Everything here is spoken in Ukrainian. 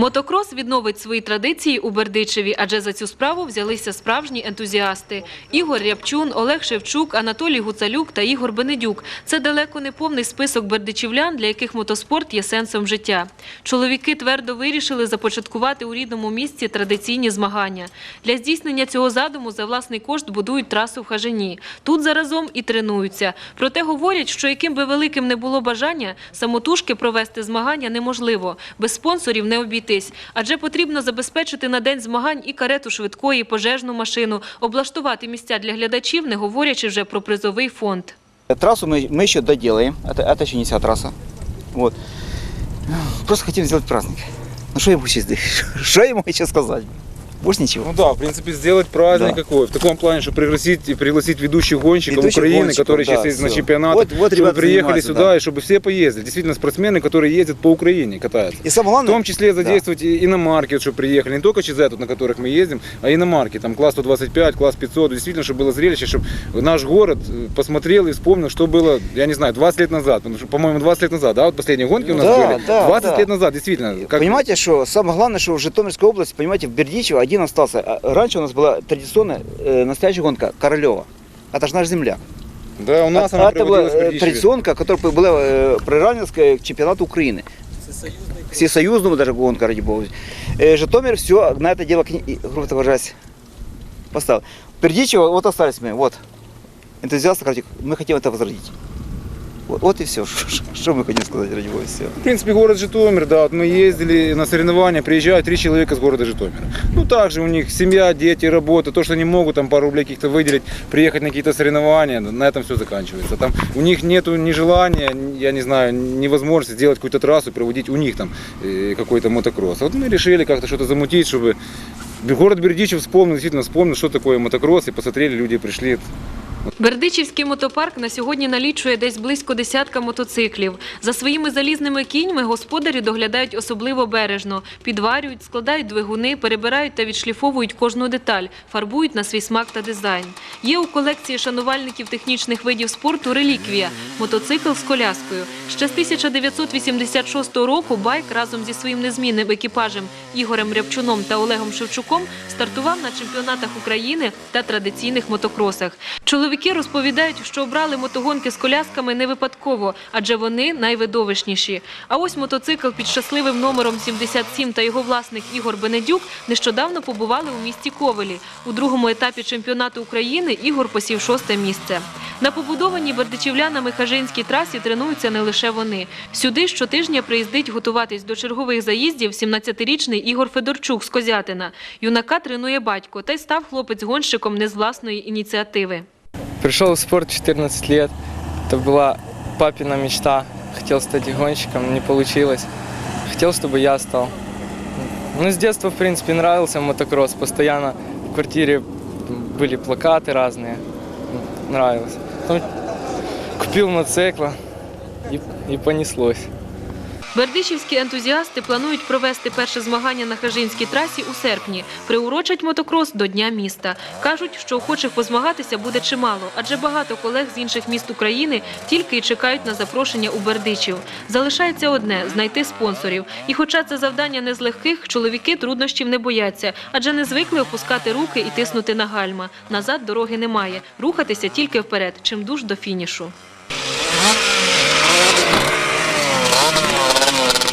Мотокрос відновить свої традиції у Бердичеві, адже за цю справу взялися справжні ентузіасти. Ігор Рябчун, Олег Шевчук, Анатолій Гуцалюк та Ігор Бенедюк. Це далеко не повний список бердичівлян, для яких мотоспорт є сенсом життя. Чоловіки твердо вирішили започаткувати у рідному місті традиційні змагання. Для здійснення цього задуму за власний кошт будують трасу в Хажині. Тут заразом і тренуються. Проте говорять, що яким би великим не було бажання, самотужки провести змагання неможливо. Без спонсорів не обійтись. Адже потрібно забезпечити на день змагань і карету швидкої, і пожежну машину, облаштувати місця для глядачів, не говорячи вже про призовий фонд. Трассу мы, мы еще доделаем. Это, это еще не вся трасса. Вот. Просто хотим сделать праздник. Ну что я ему сейчас, что я ему еще сказать? Больше ничего. Ну да, в принципе, сделать праздник Да. какой. В таком плане, что пригласить, пригласить ведущих гонщиков Ведущих Украины, гонщиков, которые да, сейчас ездят на всё. чемпионатах, Вот- вот чтобы ребята приехали занимаются, сюда, да. и чтобы все поездили. Действительно, спортсмены, которые ездят по Украине, катаются. И самое В главное, том числе задействовать и иномарки, вот, чтобы приехали. Не только ЧЗ, тут, на которых мы ездим, а иномарки. Там класс 125, класс 500. Действительно, чтобы было зрелище, чтобы наш город э, посмотрел и вспомнил, что было, я не знаю, 20 лет назад. Потому что, по-моему, 20 лет назад, да, вот последние гонки у нас Да, были. да, 20 да. лет назад, действительно. как- понимаете, что самое главное, что в Житомирской области, понимаете, в Бердичево один остался. А Раньше у нас была традиционная э, настоящая гонка Королева. Это же наша земля. Да, у нас А- она это была э, традиционка, которая была э, приравнивалась к чемпионату Украины. Всесоюзному даже гонка, ради бога. Э, Житомир все на это дело, грубо выражаясь, поставил. Бердичево, вот остались мы, вот. Энтузиасты, короче, мы хотим это возродить. Вот, вот и все, что мы хотим сказать, ради бога, все. В принципе, город Житомир, да, вот мы ездили на соревнования, приезжают три человека с города Житомира. Ну, также у них семья, дети, работа, то, что они могут там пару рублей каких-то выделить, приехать на какие-то соревнования, на этом все заканчивается. Там у них нету ни желания, ни- я не знаю, ни возможности сделать какую-то трассу, проводить у них там э, какой-то мотокросс. Вот мы решили как-то что-то замутить, чтобы город Бердичев вспомнил, действительно вспомнил, что такое мотокросс, и посмотрели, люди пришли, Бердичівський мотопарк на сьогодні налічує десь близько десятка мотоциклів. За своїми залізними кіньми господарі доглядають особливо бережно. Підварюють, складають двигуни, перебирають та відшліфовують кожну деталь, фарбують на свій смак та дизайн. Є у колекції шанувальників технічних видів спорту реліквія – мотоцикл з коляскою. Ще з 1986 року байк разом зі своїм незмінним екіпажем Ігорем Рябчуном та Олегом Шевчуком стартував на чемпіонатах України та традиційних мотокросах. Чоловіки розповідають, що обрали мотогонки з колясками не випадково, адже вони найвидовищніші. А ось мотоцикл під щасливим номером 77 та його власник Ігор Бенедюк нещодавно побували у місті Ковелі. У другому етапі чемпіонату України Ігор посів шосте місце. На побудованій бердичівлянами Хажинській трасі тренуються не лише вони. Сюди щотижня приїздить готуватись до чергових заїздів 17-річний Ігор Федорчук з Козятина. Юнака тренує батько, та й став хлопець гонщиком не з власної ініціативи. Пришел в спорт 14 лет. Это была папина мечта. Хотел стать гонщиком, не получилось. Хотел, чтобы я стал. Ну, с детства, в принципе, нравился мотокросс. Постоянно в квартире были плакаты разные. Нравилось. Потом купил мотоцикл и, и понеслось. Бердичівські ентузіасти планують провести перше змагання на Хажинській трасі у серпні. Приурочать мотокрос до Дня міста. Кажуть, що охочих позмагатися буде чимало, адже багато колег з інших міст України тільки й чекають на запрошення у Бердичів. Залишається одне знайти спонсорів. І хоча це завдання не з легких, чоловіки труднощів не бояться, адже не звикли опускати руки і тиснути на гальма. Назад дороги немає. Рухатися тільки вперед, чим дуж до фінішу. Дякую.